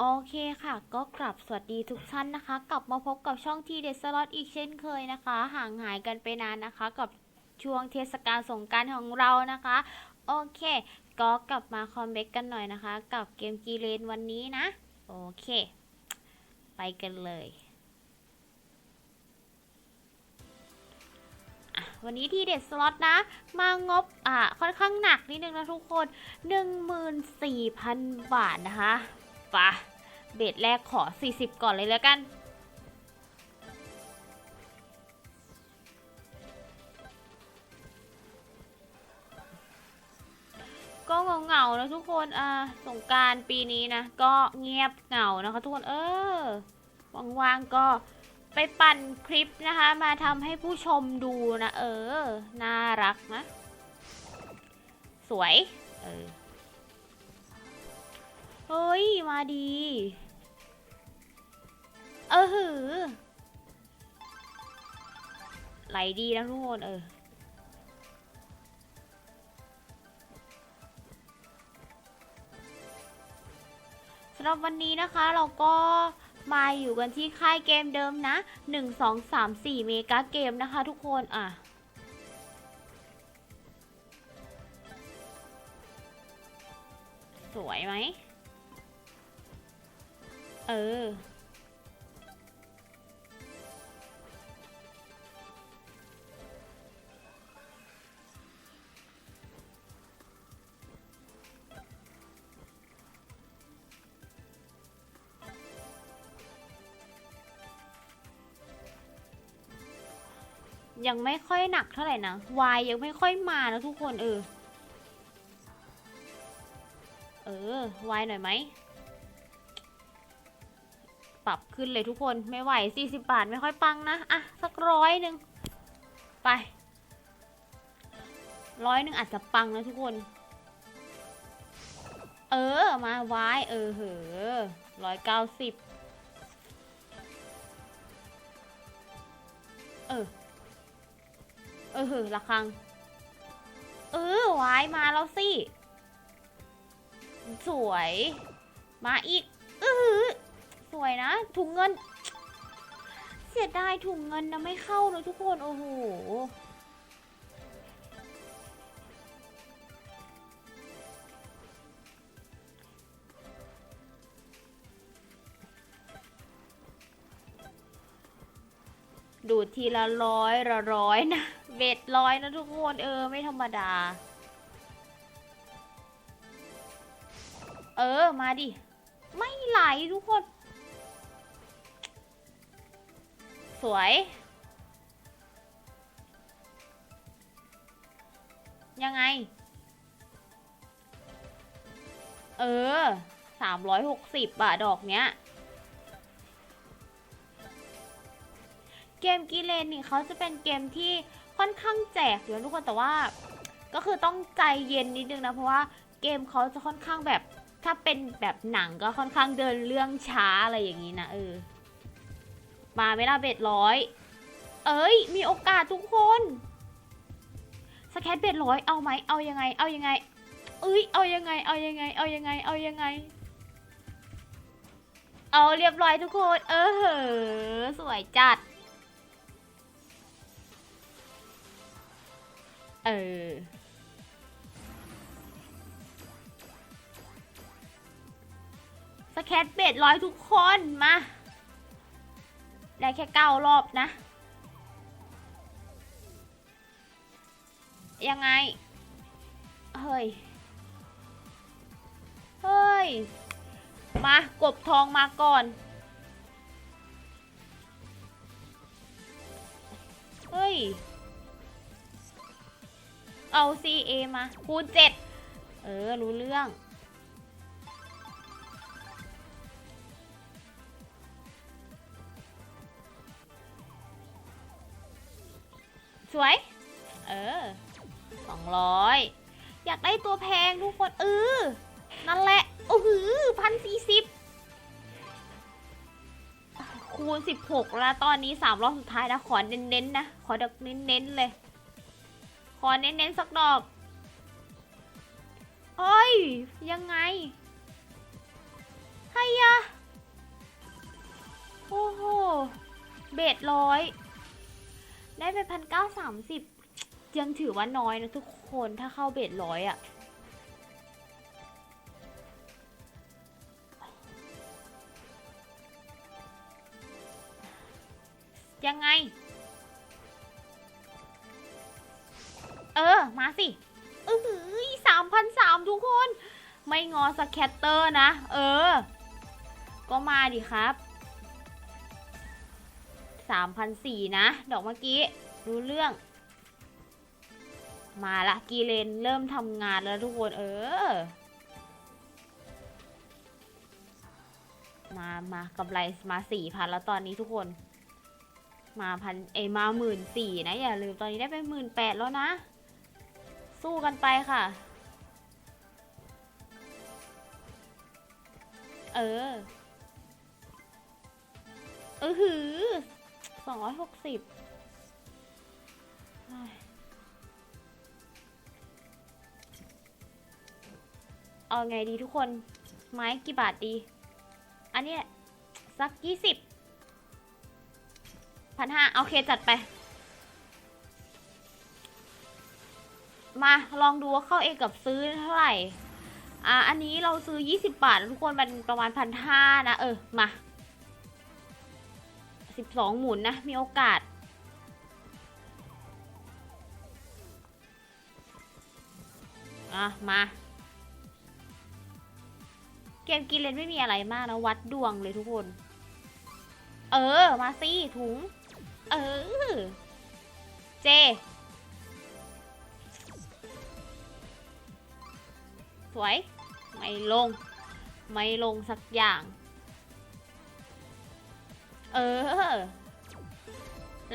โอเคค่ะ ก็กลับสวัสดีทุกท่านนะคะ กลับมาพบกับช่องทีเด็ดสล็อตอีกเช่นเคยนะคะ ห่างหายกันไปนานนะคะ กับช่วงเทศกาลสงกรารของเรานะคะ โอเค ก็กลับมาคอมเบกกันหน่อยนะคะ กับเกมกีเลนวันนี้นะ โอเค ไปกันเลยวันนี้ทีเด็ดสล็อตนะ มางบอะค่อนข้างหนักนิดนึงนะทุกคน 14,000 บาทนะคะ ปะเบทแรกขอ 40 ก่อนเลยแล้วกัน ก็เงาๆนะทุกคนอ่าสงการปีนี้นะ ก็เงียบเงานะคะทุกคนเออว่างๆก็ไปปั่นคลิปนะคะ มาทำให้ผู้ชมดูนะ เออ น่ารักนะ สวย เออ เฮ้ย มาดี เออหือ ไหลดีนะทุกคนเออ สำหรับวันนี้นะคะเราก็มาอยู่กันที่ค่ายเกมเดิมนะ 1 2 3 4 เมกาเกมนะคะทุกคนอะสวยไหม เออ ยังไม่ค่อยหนักเท่าไหร่นะวายยังไม่ค่อยมานะทุกคนเออ เออวายหน่อยไหม ปรับขึ้นเลยทุกคนไม่ไหว 40 บาทไม่ค่อยปังนะ อะ สักร้อยหนึ่งไปร้อยหนึ่งอาจจะปังนะทุกคน เออ มาวายเออเหอร้อยเก้าสิบเออ เออเหอละครัง เออวายมาแล้วสิ สวย มาอีกเออ สวยนะถุงเงิน เสียดายถุงเงินนะไม่เข้าเลยทุกคนโอ้โหดูดทีละร้อยละร้อยนะเบ็ดร้อยนะทุกคนเออไม่ธรรมดา เออมาดิ ไม่ไหลทุกคน สวย ยังไง เออสามร้อยหกสิบบาทดอกเนี้ย เกมกีเลนนี่เขาจะเป็นเกมที่ค่อนข้างแจกอยู่นะทุกคนแต่ว่า ก็คือต้องใจเย็นนิดนึงนะ เพราะว่าเกมเขาจะค่อนข้างแบบถ้าเป็นแบบหนังก็ค่อนข้างเดินเรื่องช้าอะไรอย่างนี้นะเออ มาไม่ล่ะเบ็ดร้อย เอ้ย มีโอกาสทุกคน สแคตเบ็ดร้อยเอาไหมเอายังไง เอายังไง เอ้ย เอายังไง เอายังไง เอายังไง เอายังไง เอาเรียบร้อยทุกคน เออเหอสวยจัด เออสแคตเบ็ดร้อยทุกคนมา ได้แค่เก้ารอบนะ ยังไง เฮ้ย เฮ้ย มากบทองมาก่อน เฮ้ย เอา CA มา คูณเจ็ด เออ รู้เรื่อง สวย เออสองร้อยอยากได้ตัวแพงทุกคนเออนั่นแหละ โอ้โหพันสี่สิบคูณสิบหกแล้วตอนนี้สามรอบสุดท้ายนะ ขอเน้นๆนะ ขอดักเน้นๆเลย ขอเน้นๆสักดอกเอ้ย ยังไงไฮยะ โอ้โห เบ็ดร้อย ได้ไปพันเก้าสามสิบยังถือว่าน้อยนะทุกคนถ้าเข้าเบสร้อยอะยังไง เออ มาสิเออสามพันสามทุกคน ไม่งอสแคตเตอร์นะ เออ ก็มาดิครับ สามพันสี่นะ ดอกเมื่อกี้ รู้เรื่อง มาละกีเลนเริ่มทำงานแล้วทุกคน เออ มามากำไรมาสี่พันแล้วตอนนี้ทุกคน มาพันเอมาหมื่นสี่นะ อย่าลืมตอนนี้ได้ไปหมื่นแปดแล้วนะ สู้กันไปค่ะ เออเออหือ สองร้อยหกสิบเอาไงดีทุกคน ไม้กี่บาทดี อันนี้สักยี่สิบพันห้าโอเคจัดไป มาลองดูว่าเข้าเองกับซื้อเท่าไหร่ อ่า อันนี้เราซื้อ 20 บาท ทุกคนมันประมาณพันห้านะ เออ มา 12 หมุนนะ มีโอกาส อะ มา เกมกินเลนไม่มีอะไรมากนะ วัดดวงเลยทุกคน เออ มาสิถุง เออ เจ สวย ไม่ลง ไม่ลงสักอย่าง เออ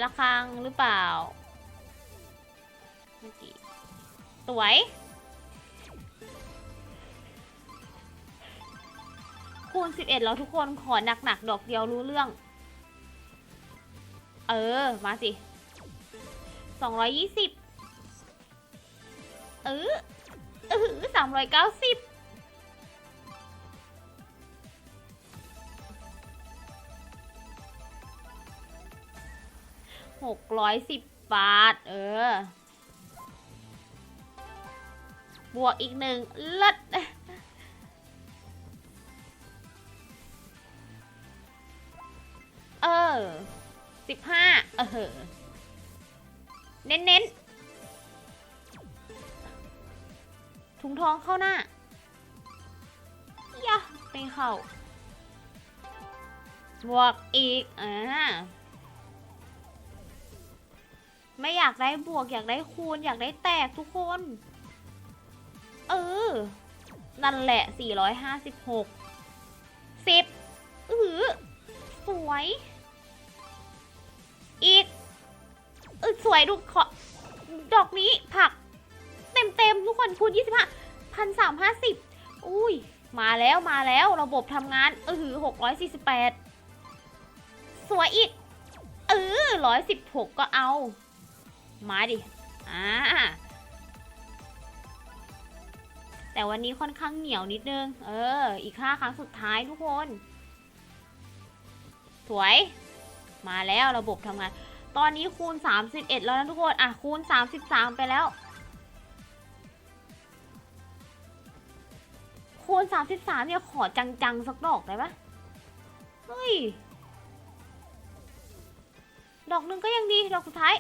ระคังหรือเปล่าเมื่อกี้สวย คูณ 11 แล้วทุกคนขอหนัก ๆ ดอกเดียวรู้เรื่อง เออ มาสิ 220 เออเออ390 หกร้อยสิบบาท เออ บวกอีกหนึ่งเลิศเออสิบห้าเออ เน้นๆถุงทองเข้าหน้ายะไม่เข้าบวกอีก อ่า ไม่อยากได้บวกอยากได้คูณ อยากได้แตกทุกคน เออ นั่นแหละ 456 10อือสวย อีกเออสวยดูขอดอกนี้ผัก เต็มเต็มทุกคนคูณยี่สิบห้าพันสามห้าสิบอุ้ย มาแล้วมาแล้วระบบทำงานเออหือหกร้อยสี่สิบแปดสวยอีกเออร้อยสิบหกก็เอา มาดิ อ่า แต่วันนี้ค่อนข้างเหนียวนิดนึง เออ อีกห้าครั้งสุดท้ายทุกคน สวย มาแล้วระบบทำงาน ตอนนี้คูณ 31 แล้วนะทุกคน อะ คูณ 33 ไปแล้ว คูณ 33 เนี่ยขอจัง ๆ สักดอกได้ปะเฮ้ย ดอกหนึ่งก็ยังดี ดอกสุดท้าย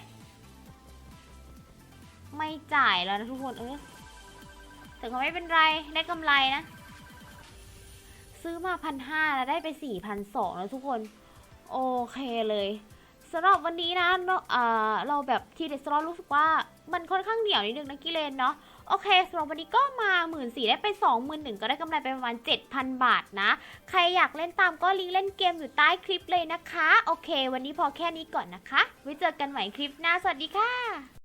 ไม่จ่ายแล้วนะทุกคนเออแต่ก็ไม่เป็นไรได้กำไรนะ ซื้อมาพันห้าแล้วได้ไปสี่พันสองแล้วทุกคน โอเคเลยสำหรับวันนี้นะเราเราแบบทีเด็ดสล็อตรู้สึกว่ามันค่อนข้างเหนียวนิดนึงนะกิเลนเนาะโอเคสำหรับวันนี้ก็มาหมื่นสี่ได้ไปสองหมื่นหนึ่งก็ได้กำไรไปประมาณเจ็ดพันบาทนะ ใครอยากเล่นตามก็ลิงก์เล่นเกมอยู่ใต้คลิปเลยนะคะ โอเค วันนี้พอแค่นี้ก่อนนะคะ ไว้เจอกันใหม่คลิปหน้า สวัสดีค่ะ